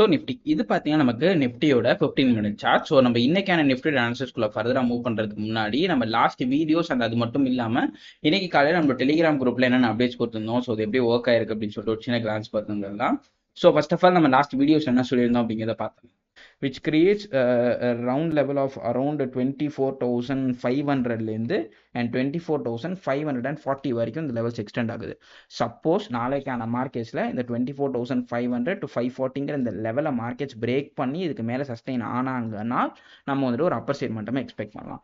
So Nifty இது பார்த்தீங்கன்னா நமக்கு நிஃப்டியோட ஃபிஃப்டீன் மினிட் சார்ட் ஸோ நம்ம இன்னைக்கான நிஃப்டி அனாலிசிஸ்குள்ள ஃபர்தராக மூவ் பண்ணுறதுக்கு முன்னாடி நம்ம லாஸ்ட் வீடியோஸ் அந்த அது மட்டும் இல்லாமல் இன்னைக்கு காலையில் நம்ம டெலிகிராம் குரூப்ல என்னென்ன அப்டேட்ஸ் கொடுத்துருந்தோம்? ஸோ அது எப்படி ஒர்க் ஆயிருக்கு அப்படின்னு சொல்லிட்டு ஒரு சின்ன கிளான்ஸ் பார்த்துருந்தோம் ஸோ ஃபர்ஸ்ட் ஆஃப் ஆல் நம்ம லாஸ்ட் வீடியோஸ் என்ன சொல்லியிருந்தோம் அப்படிங்கிறத பார்த்தோம் which creates round level of around twenty four thousand five ஹண்ட்ரட்லேருந்து and twenty four thousand five hundred and forty வரைக்கும் இந்த லெவல்ஸ் எக்ஸ்டெண்ட் ஆகுது. சப்போஸ் நாளைக்கான மார்க்கெட்ஸில் இந்த twenty four thousand five hundred to five ஃபார்ட்டிங்கிற இந்த லெவலை மார்க்கெட்ஸ் பிரேக் பண்ணி இதுக்கு மேலே சஸ்டெயின் ஆனாங்கன்னா நம்ம வந்துட்டு ஒரு அப்பர் சைட் மட்டுமே எக்ஸ்பெக்ட் பண்ணலாம்.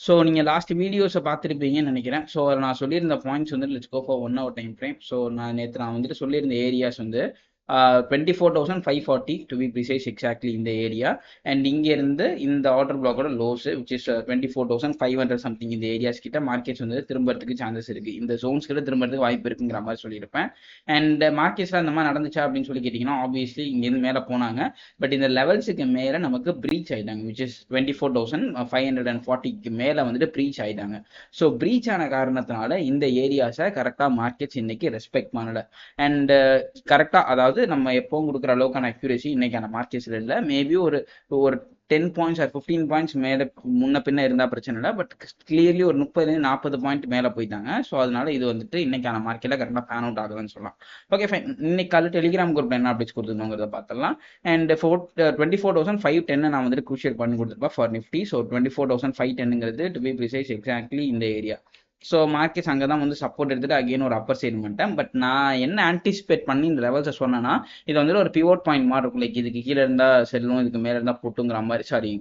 ஸோ நீங்கள் லாஸ்ட் வீடியோஸை பார்த்துருப்பீங்கன்னு நினைக்கிறேன். ஸோ நான் சொல்லியிருந்த பாயிண்ட்ஸ் வந்து let's go for one hour time frame so நான் நேற்று நான் வந்துட்டு சொல்லியிருந்த ஏரியாஸ் வந்து twenty four thousand five forty to be precise exactly இந்த ஏரியா அண்ட் இங்கேருந்து இந்த order பிளாக்கோட lows which is twenty four thousand five hundred something இந்த ஏரியாஸ் கிட்ட மார்க்கெட்ஸ் வந்து திரும்பறதுக்கு சான்சஸ் இருக்கு. இந்த ஜோன்ஸ் கிட்ட திரும்பறதுக்கு வாய்ப்பு இருக்குங்கிற மாதிரி சொல்லியிருப்பேன். அண்ட் மார்க்கெட்ஸ்ல அந்த மாதிரி நடந்துச்சா அப்படின்னு சொல்லி கேட்டிங்கன்னா ஆப்வியஸ்லி இங்கேருந்து மேலே போனாங்க. பட் இந்த லெவல்ஸுக்கு மேலே நமக்கு ப்ரீச் ஆயிட்டாங்க which is twenty four thousand five hundred and ஃபார்ட்டிக்கு மேலே வந்துட்டு ப்ரீச் ஆயிட்டாங்க. ஸோ ப்ரீச் ஆன காரணத்தினால இந்த ஏரியாஸை கரெக்டாக மார்க்கெட்ஸ் இன்னைக்கு ரெஸ்பெக்ட் பண்ணல. அண்ட் கரெக்டாக uh, அதாவது நம்ம எப்பவும் கொடுக்குற அளவுக்கான அக்யூரேசி இன்னைக்கான மார்க்கெட்ஸ்ல இல்லை. மேபி ஒரு ஒரு ten points or fifteen points மேலே முன்ன பின்ன இருந்தால் பிரச்சனை இல்லை. பட் கிளியர்லி ஒரு முப்பதுலேருந்து நாற்பது பாயிண்ட் மேலே போயிட்டாங்க. ஸோ அதனால இது வந்துட்டு இன்னைக்கான மார்க்கெட்டில் கரெக்டாக பேன் அவுட் ஆகுதுன்னு சொல்லலாம். ஓகே ஃபைன் இன்னைக்கு காலையில் டெலிகிராம் குரூப் என்ன அப்டேட்ஸ் கொடுத்துருந்தோங்கிறத பார்த்துலாம் and four twenty four thousand five டென்னு நான் வந்துட்டு குஷியர் பண்ணி கொடுத்துருப்பேன் for Nifty so twenty four thousand five டென்னுங்கிறது to be precise exactly இந்த ஏரியா ஸோ மார்க்கெட்ஸ் அங்கே தான் வந்து சப்போர்ட் எடுத்துட்டு அகைன் ஒரு அப்பர் சைடு பண்ணிட்டேன் பட் நான் என்ன ஆன்டிசிபேட் பண்ணி இந்த லெவல்ஸை சொன்னேன்னா இது வந்துட்டு ஒரு பிவோட் பாயிண்ட் மாதிரி இருக்கும். லைக் இதுக்கு கீழே இருந்தால் செல்லும் இதுக்கு மேலே இருந்தால் போட்டுங்கிற மாதிரி சாரி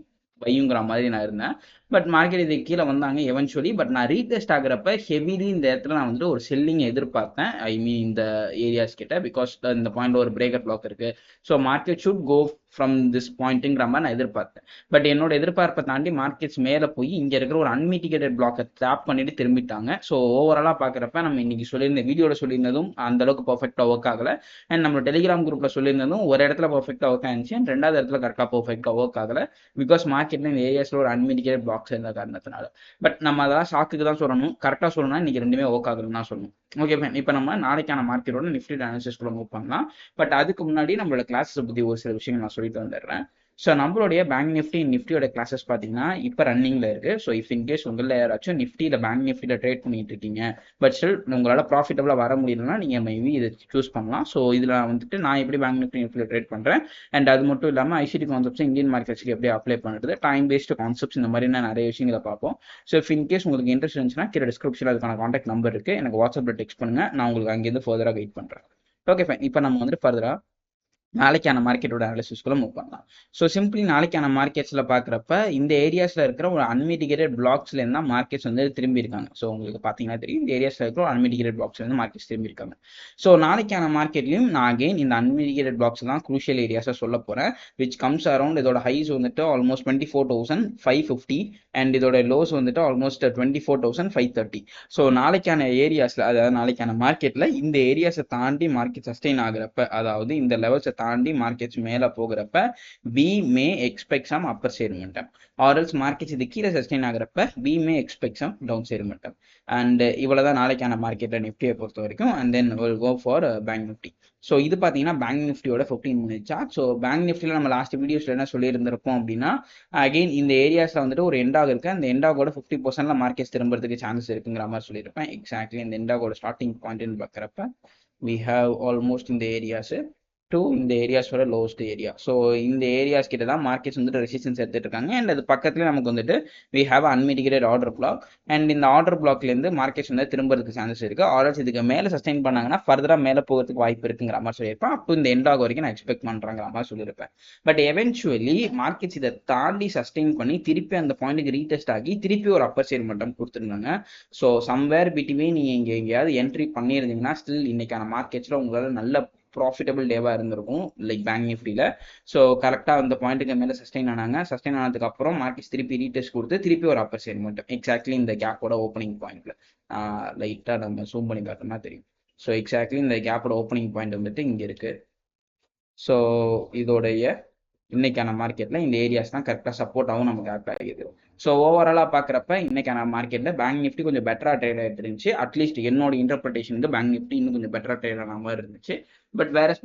பையுங்கிற மாதிரி நான் இருந்தேன். பட் மார்க்கெட் இதுக்கு கீழே வந்தாங்க எவென்ச்சுவலி பட் நான் ரீடெஸ்ட் ஆகுறப்ப ஹெவிலி இந்த இடத்துல நான் வந்துட்டு ஒரு செல்லிங் எதிர்பார்த்தேன். ஐ மீன் இந்த ஏரியாஸ் கிட்ட பிகாஸ் இந்த பாயிண்ட்ல ஒரு பிரேக்கர் பிளாக் இருக்கு. So market should go from this பாயிண்ட்டுங்கிற மாதிரி நான் எதிர்பார்த்தேன். பட் என்னோட எதிர்பார்ப்பை தாண்டி மார்க்கெட்ஸ் மேலே போய் இங்கே இருக்கிற ஒரு அன்மிட்டிகேட்டட் பிளாக்கை டேப் பண்ணிட்டு திரும்பிட்டாங்க. ஸோ ஓவராலாக பார்க்குறப்ப நம்ம இன்னைக்கு சொல்லியிருந்த வீடியோவில் சொல்லியிருந்ததும் அந்த அளவுக்கு பர்ஃபெக்டாக ஒர்க் ஆகலை. அண்ட் நம்ம டெலிகிராம் குரூப்பில் சொல்லியிருந்ததும் ஒரு இடத்துல பர்ஃபெக்டாக ஒர்க் ஆயிருந்துச்சு. அண்ட் ரெண்டாவது இடத்துல கரெக்டாக பர்ஃபெக்டாக ஒர்க் ஆகலை. பிகாஸ் மார்க்கெட்டில் இந்த ஏரியாஸில் ஒரு அன்மிட்டிகேட்டட் பிளாக்ஸ் இருந்த காரணத்தினால. பட் நம்ம அதெல்லாம் ஷாக்குக்கு தான் சொல்லணும். கரெக்டாக சொல்லணும்னா இன்னைக்கு ரெண்டுமே ஒர்க் ஆகுதுன்னு தான் சொல்லணும். ஓகே ஃபைன் இப்போ நம்ம நாளைக்கான மார்க்கெட்டோட நிஃப்டி அனாலிசிஸ்குள்ள மூவ் பண்ணலாம். பட் அதுக்கு முன்னாடி நம்மளோட கிளாஸஸ் பற்றி ஒரு சில விஷயங்கள் நான் சொல்லிட்டு வந்துடுறேன். ஸோ நம்மளுடைய பேங்க் நிஃப்டி நிஃப்டியோட கிளாஸஸ் பார்த்தீங்கன்னா இப்போ ரன்னிங்கில் இருக்குது ஸோ இஃப் இன்கேஸ் உங்களில் யாராச்சும் நிஃப்டியில் பேங்க் நிஃப்டியில் ட்ரேட் பண்ணிட்டு இருக்கீங்க பட் ஸ்டில் உங்களால் ப்ராஃபிட்டபுளாக வர முடியலன்னா நீங்கள் மேபி இதை சூஸ் பண்ணலாம். ஸோ இதில் வந்துட்டு நான் எப்படி பேங்க் நிஃப்டி நிஃப்டியில் ட்ரேட் பண்ணுறேன் அண்ட் அது மட்டும் இல்லாமல் ஐசிடி கான்செப்ட்ஸ் இந்தியன் மார்க்கெட்ஸ்க்கு எப்படி அப்ளை பண்ணுறது டைம் பேஸ்டு கான்செப்ட்ஸ் இந்த மாதிரி நான் நிறைய விஷயங்களை பார்ப்போம். ஸோ இஃப் இன்கேஸ் உங்களுக்கு இன்ட்ரெஸ்ட் இருந்துச்சுன்னா கீழே டிஸ்கிரிப்ஷனில் அதுக்கான காண்டாக்ட் நம்பர் இருக்குது எனக்கு வாட்ஸ்அப்பில் டெக்ஸ்ட் பண்ணுங்கள் நான் உங்களுக்கு அங்கேருந்து ஃபர்தராக கைட் பண்ணுறேன் ஓகே ஃபைன் இப்போ நம்ம வந்துட்டு ஃபர்தராக நாளைக்கான மார்க்கெட்டோட அனாலிசிஸ்குள்ள மூவ் பண்ணலாம். ஸோ சிம்பிளி நாளைக்கான மார்க்கெட்ஸில் பார்க்குறப்ப இந்த ஏரியாஸில் இருக்கிற ஒரு அன்மிடிகேட்டட் பிளாக்ஸ்லேருந்து தான் மார்க்கெட்ஸ் வந்து திரும்பி இருக்காங்க ஸோ உங்களுக்கு பார்த்தீங்கன்னா தெரியும் இந்த ஏரியாஸில் இருக்கிற ஒரு அன்மிடிகேட்டட் பிளாக்ஸ்லேருந்து மார்க்கெட்ஸ் திரும்பி இருக்காங்க ஸோ நாளைக்கான மார்க்கெட்லையும் நான் அகெயின் இந்த அன்மிடிகேட்டட் பிளாக்ஸ் தான் குரூஷியல் ஏரியாஸை சொல்ல போகிறேன் விச் கம்ஸ் அரௌண்ட் இதோட ஹைஸ் வந்துட்டு almost twenty four thousand five fifty and இதோட லோஸ் வந்துட்டு almost twenty four thousand five thirty so நாளைக்கான ஏரியாஸில் அதாவது நாளைக்கான மார்க்கெட்டில் இந்த ஏரியாஸை தாண்டி மார்க்கெட் சஸ்டெயின் ஆகிறப்ப அதாவது இந்த லெவல்ஸை தாண்டி மார்க்கெட்ஸ் மேலே போகிறப்ப we may expect some upper side மட்டம் ஆர்எல்ஸ் மார்க்கெட்ஸ் இது கீழே sustain ஆகிறப்ப we may expect some down side and இவ்வளோ தான் நாளைக்கான மார்க்கெட்டில் நிஃப்டியை பொறுத்த வரைக்கும் and then will go for bank Nifty so இது பார்த்தீங்கன்னா பேங்க் நிஃப்டியோட fifteen minute chart so bank நிஃப்டியில் நம்ம லாஸ்ட் வீடியோஸில் என்ன சொல்லியிருந்திருப்போம் அப்படின்னா அகெயின் இந்த ஏரியாஸில் வந்துட்டு ஒரு எண்டாக இருக்கு. அந்த எண்டாகோட ஃபிஃப்டி பர்சன்ட்ல மார்க்கெட்ஸ் திரும்புறதுக்கு சான்சஸ் இருக்குங்கிற மாதிரி சொல்லியிருப்பேன். எக்ஸாக்ட்லி இந்த எண்டாகோட ஸ்டார்டிங் பாயிண்ட்னு பார்க்குறப்ப வி ஹாவ் ஆல்மோஸ்ட் இந்த ஏரியாஸ் டு இந்த ஏரியாஸோட லோஸ்ட் ஏரியா ஸோ இந்த ஏரியாஸ் கிட்ட தான் மார்க்கெட்ஸ் வந்துட்டு ரெசிஸ்டன்ஸ் எடுத்துட்டு இருக்காங்க அண்ட் அது பக்கத்துல நமக்கு வந்துட்டு we have unmitigated order block and இந்த ஆர்டர் பிளாக்லேருந்து மார்க்கெட்ஸ் வந்து திரும்புறதுக்கு சான்சஸ் இருக்கு. ஆர்டர்ஸ் இதுக்கு மேலே சஸ்டைன் பண்ணாங்கன்னா ஃபர்தராக மேலே போகிறதுக்கு வாய்ப்பு இருக்குங்கிற மாதிரி சொல்லியிருப்பேன். அப்போ இந்த எண்ட் ஆக வரைக்கும் நான் எக்ஸ்பெக்ட் பண்றேங்கிற மாதிரி சொல்லியிருப்பேன். பட் எவென்ச்சுவலி மார்க்கெட்ஸ் இதை தாண்டி சஸ்டைன் பண்ணி திருப்பி அந்த பாயிண்ட்டுக்கு ரீடெஸ்ட் ஆகி திருப்பி ஒரு அப்பர் சைடு மட்டும் கொடுத்துருந்தாங்க. ஸோ சம்வேர் பிட்வீன் நீங்கள் இங்கே எங்கேயாவது என்ட்ரி பண்ணியிருந்தீங்கன்னா ஸ்டில் இன்னைக்கான மார்க்கெட்ஸில் உங்களால் நல்ல ப்ராஃபிட்டபிள் டேவாக இருந்திருக்கும் லைக் பேங்க் நிஃப்டியில் ஸோ கரெக்டாக அந்த பாயிண்ட்டுக்கு மேலே சஸ்டைன் ஆனாங்க. சஸ்டைன் ஆனதுக்கு அப்புறம் மார்க்கெட்ஸ் திருப்பி ரீடெஸ்ட் கொடுத்து திருப்பி ஒரு அப்பர் சைடு மட்டும். எக்ஸாக்ட்லி இந்த கேப்போட ஓப்பனிங் பாயிண்ட்ல லைட்டாக நம்ம ஜூம் பண்ணி பார்த்தோம்னா தெரியும். ஸோ எக்ஸாக்ட்லி இந்த கேப்போட ஓப்பனிங் பாயிண்ட் வந்துட்டு இங்கே இருக்கு. ஸோ இதோடைய இன்னைக்கான மார்க்கெட்டில் இந்த ஏரியாஸ் தான் கரெக்டாக சப்போர்ட் ஆகும் நமக்கு ஆக்ட் ஆகிது. ஸோ ஓவராலாக பார்க்குறப்ப இன்னைக்கான மார்க்கெட்டில் பேங்க் நிஃப்டி கொஞ்சம் பெட்டராக ட்ரேட் ஆகிட்டு இருந்துச்சு. அட்லீஸ்ட் என்னோட இன்டர்பிரேஷன் வந்து பேங்க் நிஃப்டி இன்னும் கொஞ்சம் பெட்டராக ட்ரேட் ஆன மாதிரி இருந்துச்சு. பட் வேற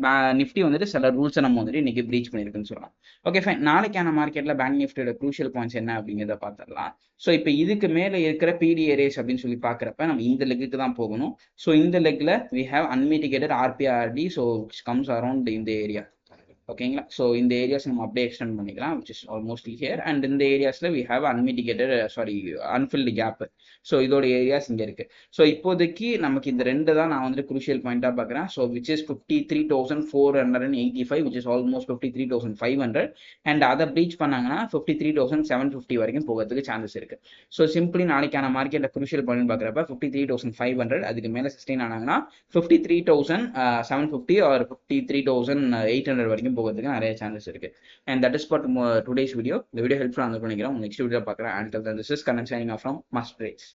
நிஃப்டி வந்துட்டு சில ரூல்ஸை நம்ம வந்துட்டு இன்னைக்கு ப்ரீச் பண்ணியிருக்குன்னு சொல்லலாம். ஓகே ஃபைன் நாளைக்கான மார்க்கெட்டில் பேங்க் நிஃப்டியோட க்ரூஷியல் பாயிண்ட்ஸ் என்ன அப்படிங்கிறத பார்த்துடலாம். ஸோ இப்போ இதுக்கு மேலே இருக்கிற பிடி ஏரியாஸ் அப்படின்னு சொல்லி பார்க்குறப்ப நம்ம இந்த லெக்குக்கு தான் போகணும். ஸோ இந்த லெக்கில் we have unmitigated ஆர்பிஆர்டி so comes around இந்த ஏரியா ஓகேங்களா ஸோ இந்த ஏரியாஸ் நம்ம அப்படியே எக்ஸ்டெண்ட் பண்ணிக்கலாம் which is almost here and இந்த ஏரியாஸில் we have unmitigated sorry unfilled gap so இதோட ஏரியாஸ் இங்கே இருக்கு. ஸோ இப்போதைக்கு நமக்கு இந்த ரெண்டு தான் நான் வந்துட்டு குரூஷியல் பாயிண்ட்டாக பார்க்குறேன் so which is fifty three thousand four hundred and eighty five which is almost fifty three thousand five hundred and அதை ப்ரீச் பண்ணாங்கன்னா fifty three thousand seven fifty வரைக்கும் போகிறதுக்கு சான்சஸ் இருக்கு. ஸோ சிம்பிளி நாளைக்கான மார்க்கெட்டில் குரூஷியல் பாயிண்ட் பார்க்குறப்ப fifty three thousand five hundred அதுக்கு மேலே sustain ஆனாங்கன்னா fifty three thousand seven fifty or fifty three thousand eight hundred வரைக்கும் போகிறதுக்கு நிறைய சான்சஸ் இருக்கு. And that is for today's video இந்த வீடியோ ஹெல்ப்ஃபுல்லாக வந்து நினைக்கிறேன். நெக்ஸ்ட் வீடியோ பார்க்குறேன். And this is connect signing off from must rates